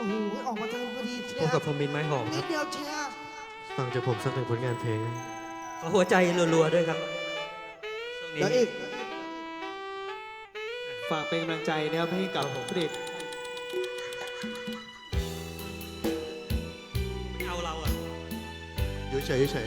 อ้โหออกมาทางพอดีเชีพยบกับผมมินไม้หอมคนิรัดบเดียวเชียร์ฟังจากผมสักหนึ่งผลงานเพลงนะขอหัวใจรัวๆด้วยครับช่วงนี้ แล้วอีกฝากเป็นกำลังใจนะครับให้กับพระเดชไม่เอาเราอะ อยู่เฉยอยู่เฉย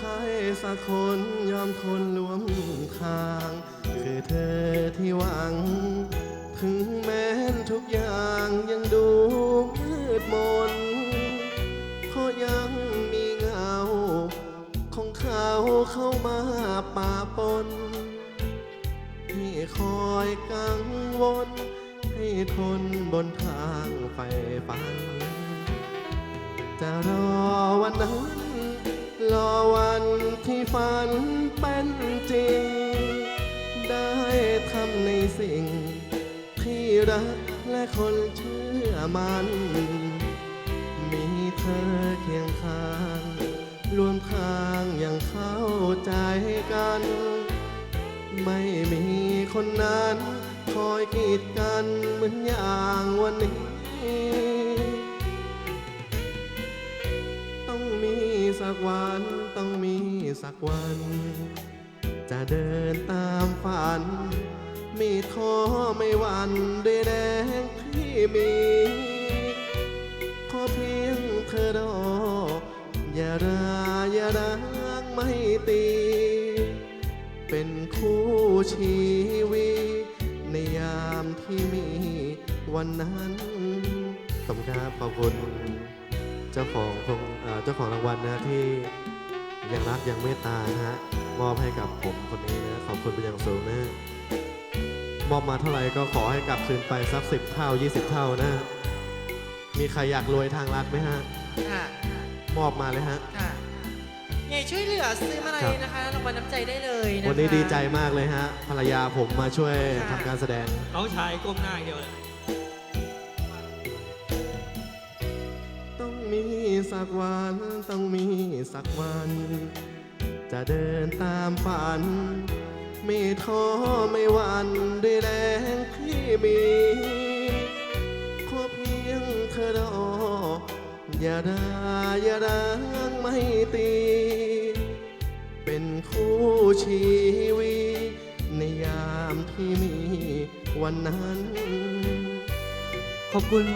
ใครสักคนยอมทนรวมทาง คือเธอที่หวัง ถึงแม้นทุกอย่างยังดูมืดมนเพราะยังมีเงา ของเขาเข้ามาป่าปนที่คอยกังวล ให้ทนบนทางไฟฝันจะรอวันนั้นรอวัน ฝันเป็นจริง ได้ทำในสิ่ง ที่รักและคนเชื่อมัน มีเธอเคียงข้างรวมทางอย่างเข้าใจกัน ไม่มีคนนั้นคอยกีดกันเหมือนอย่างวันนี้ ต้องมีสักวันต้องมี สักวัน จะเดินตามฝัน มีท้อไม่หวันด้วยแรงที่มีขอเพียงเธอรออย่าราอย่าร้างไม่ตี เป็นคู่ชีวิตในยามที่มีวันนั้นขอบคุณครับขอบคุณ เจ้าของพงเอ่อเจ้าของรางวัลนะที่ ยังรักยังเมตตานะฮะมอบให้กับผมคนนี้นะขอบคุณเป็นอย่างสูงนะมอบมาเท่าไหร่ก็ขอให้กลับคืนไปสักสิบเท่า 20 เท่านะ มีใครอยากรวยทางรัฐไหมฮะ ค่ะ มอบมาเลยฮะ ค่ะไงช่วยเหลือซื้อมาลัยครับนะคะรางวัลน้ำใจได้เลยนะคะ วันนี้ดีใจมากเลยฮะ ภรรยาผมมาช่วยค่ะ ทำการแสดง น้องชายก้มหน้าอย่างเดียวเลย สักวันต้องมีสักวัน จะเดินตามฝัน ไม่ท้อไม่หวันด้วยแรงที่มีขอเพียงเธอรออย่าด่าอย่าร้างไม่ตี เป็นคู่ชีวิตในยามที่มีวันนั้น ขอบคุณ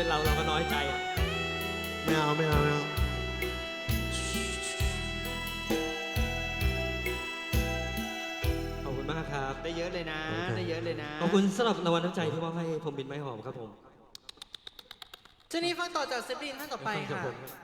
เป็นเราเราก็น้อยใจอะไม่เอาไม่เอาไม่เอาขอบคุณมากครับ ได้เยอะเลยนะ ได้เยอะเลยนะขอบคุณสำหรับรางวัลน้ำใจที่มอบให้ผมมินไม้หอมครับผมเจนี่ฟังต่อจากเซฟลินท่านต่อไปฟังจากค่ะผมครับ